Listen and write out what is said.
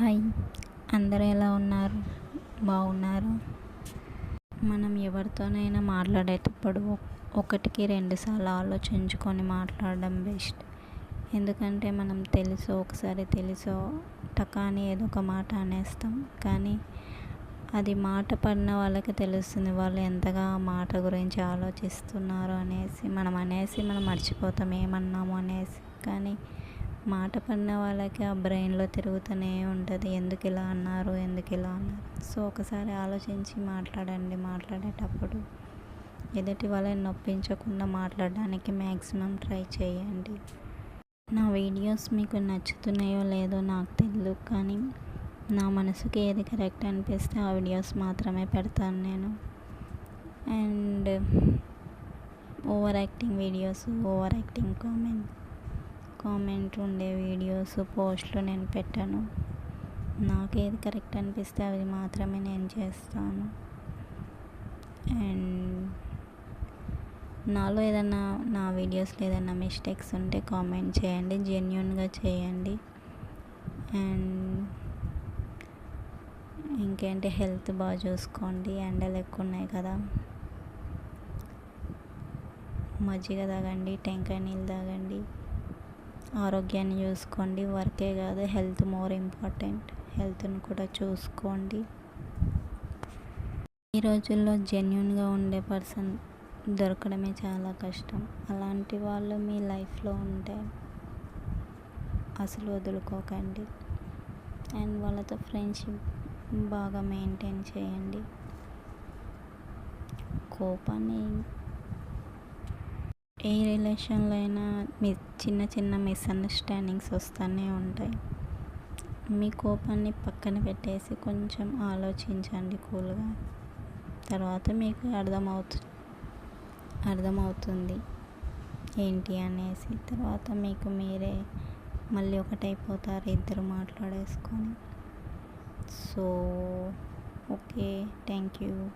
Hi. అందరూ ఎలా ఉన్నారు? బాగున్నారు? మనం ఎవరితోనైనా మాట్లాడేటప్పుడు ఒకటికి రెండుసార్లు ఆలోచించుకొని మాట్లాడడం బెస్ట్. ఎందుకంటే మనం తెలుసో ఒకసారి తెలుసో టకాని ఏదో ఒక మాట అనేస్తాం. కానీ అది మాట పడిన వాళ్ళకి తెలుస్తుంది వాళ్ళు ఎంతగా ఆ మాట గురించి ఆలోచిస్తున్నారు అనేసి. మనం అనేసి మనం మర్చిపోతాం ఏమన్నాము అనేసి. కానీ మాట పడిన వాళ్ళకి ఆ బ్రెయిన్లో తిరుగుతూనే ఉంటుంది. ఎందుకు ఇలా అన్నారు? ఎందుకు ఇలా అన్నారు? సో ఒకసారి ఆలోచించి మాట్లాడండి. మాట్లాడేటప్పుడు ఎదుటి వాళ్ళని నొప్పించకుండా మాట్లాడడానికి మ్యాక్సిమం ట్రై చేయండి. నా వీడియోస్ మీకు నచ్చుతున్నాయో లేదో నాకు తెలియదు కానీ నా మనసుకి ఏది కరెక్ట్ అనిపిస్తే ఆ వీడియోస్ మాత్రమే పెడతాను నేను. And over acting videos over acting comment comment ఉండే వీడియోస్ పోస్ట్లు నేను పెట్టాను. నాకు ఏది కరెక్ట్ అనిపిస్తే అవి మాత్రమే నేను చేస్తాను. అండ్ నాలో ఏదన్నా నా వీడియోస్లో ఏదైనా మిస్టేక్స్ ఉంటే కామెంట్ చేయండి జెన్యున్గా చేయండి. అండ్ ఇంకేంటి హెల్త్ బాగా చూసుకోండి ఎండలు ఎక్కువ ఉన్నాయి కదా. మజ్జిగ తాగండి టెంకాయ నీళ్ళు తాగండి. ఆరోగ్యాన్ని చూసుకోండి. వర్కే కాదు హెల్త్ మోర్ ఇంపార్టెంట్. హెల్త్ని కూడా చూసుకోండి. ఈ రోజుల్లో జెన్యున్గా ఉండే పర్సన్ దొరకడమే చాలా కష్టం. అలాంటి వాళ్ళు మీ లైఫ్లో ఉంటే అసలు వదులుకోకండి. అండ్ వాళ్ళతో ఫ్రెండ్షిప్ బాగా మెయింటైన్ చేయండి. కోపాన్ని ఏ రిలేషన్లో అయినా మీ చిన్న చిన్న మిస్అండర్స్టాండింగ్స్ వస్తూనే ఉంటాయి. మీ కోపాన్ని పక్కన పెట్టేసి కొంచెం ఆలోచించండి కూల్గా. తర్వాత మీకు అర్థమవుతు అర్థమవుతుంది. ఏంటి అనేసి. తర్వాత మీకు మీరే మళ్ళీ ఒకటైపోతారు ఇద్దరు మాట్లాడేసుకొని. So okay. Thank you.